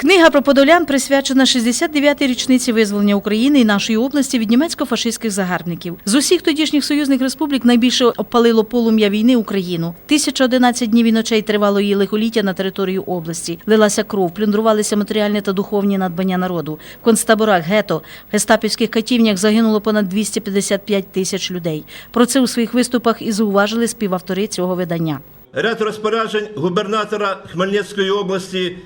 Книга про подолян присвячена 69-й річниці визволення України і нашої області від німецько-фашистських загарбників. З усіх тодішніх союзних республік найбільше опалило полум'я війни Україну. 1011 днів і ночей тривало її лихоліття на територію області. Лилася кров, плюндрувалися матеріальні та духовні надбання народу. В концтаборах, гето, гестапівських катівнях загинуло понад 255 тисяч людей. Про це у своїх виступах і зауважили співавтори цього видання. Ряд розпоряджень губернатора Хмельницької області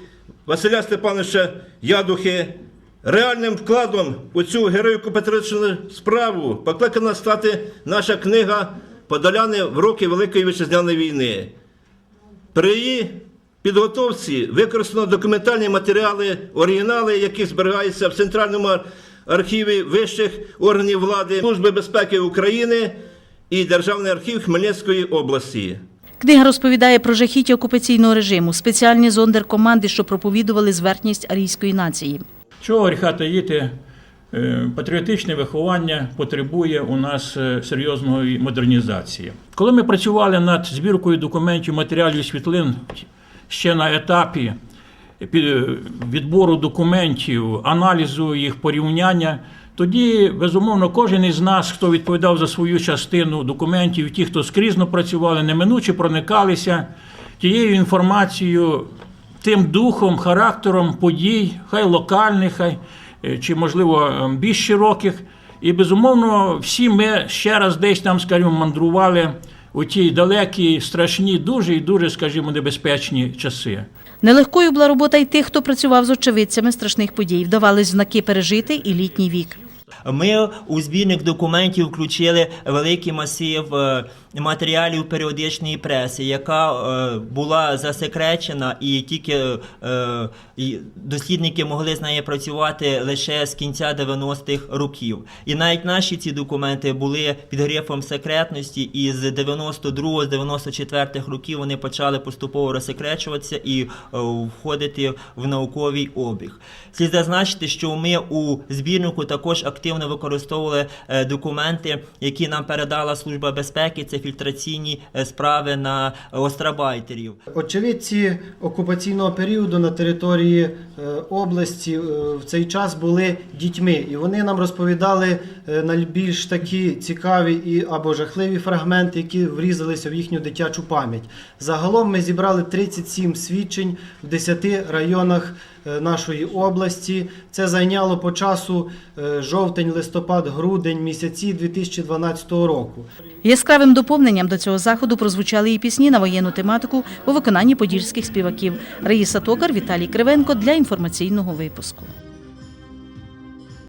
Василя Степановича Ядухи реальним вкладом у цю героїко-патріотичну справу покликана стати наша книга Подоляни в роки Великої Вітчизняної війни. При її підготовці використано документальні матеріали, оригінали, які зберігаються в Центральному архіві вищих органів влади Служби безпеки України і Державний архів Хмельницької області. Книга розповідає про жахіття окупаційного режиму, спеціальні зондеркоманди, що проповідували зверхність арійської нації. Чого гріха таїти? Е, Патріотичне виховання потребує у нас е, серйозної модернізації. Коли ми працювали над збіркою документів, матеріалів світлин ще на етапі пі- відбору документів, аналізу їх порівняння, тоді, безумовно, кожен із нас, хто відповідав за свою частину документів, ті, хто скрізно працювали, неминуче проникалися тією інформацією, тим духом, характером подій, хай локальних, хай е, чи, можливо, е, більш широких. І, безумовно, всі ми ще раз десь там, скажімо, мандрували у ті далекі, страшні, дуже і дуже, скажімо, небезпечні часи. Нелегкою була робота й тих, хто працював з очевидцями страшних подій. Вдавались знаки пережити і літній вік. Ми у збірник документів включили великий масив е, матеріалів періодичної преси, яка е, була засекречена, і тільки е, дослідники могли з нею працювати лише з кінця 90-х років. І навіть наші ці документи були під грифом секретності, і з 92 з 94 років вони почали поступово розсекречуватися і входити в науковий обіг. Слід зазначити, що ми у збірнику також активно використовували е, документи, які нам передала Служба безпеки. Це фільтраційні е, справи на острабайтерів. Очевидці окупаційного періоду на території е, області в цей час були дітьми, і вони нам розповідали найбільш такі цікаві і або жахливі фрагменти, які врізалися в їхню дитячу пам'ять. Загалом ми зібрали 37 свідчень в 10 районах нашої області. Це зайняло по часу е, жовтень, листопад, грудень місяці 2012 року. Яскравим доповненням до цього заходу прозвучали і пісні на воєнну тематику у виконанні подільських співаків. Раїса Токар, Віталій Кривенко для інформаційного випуску.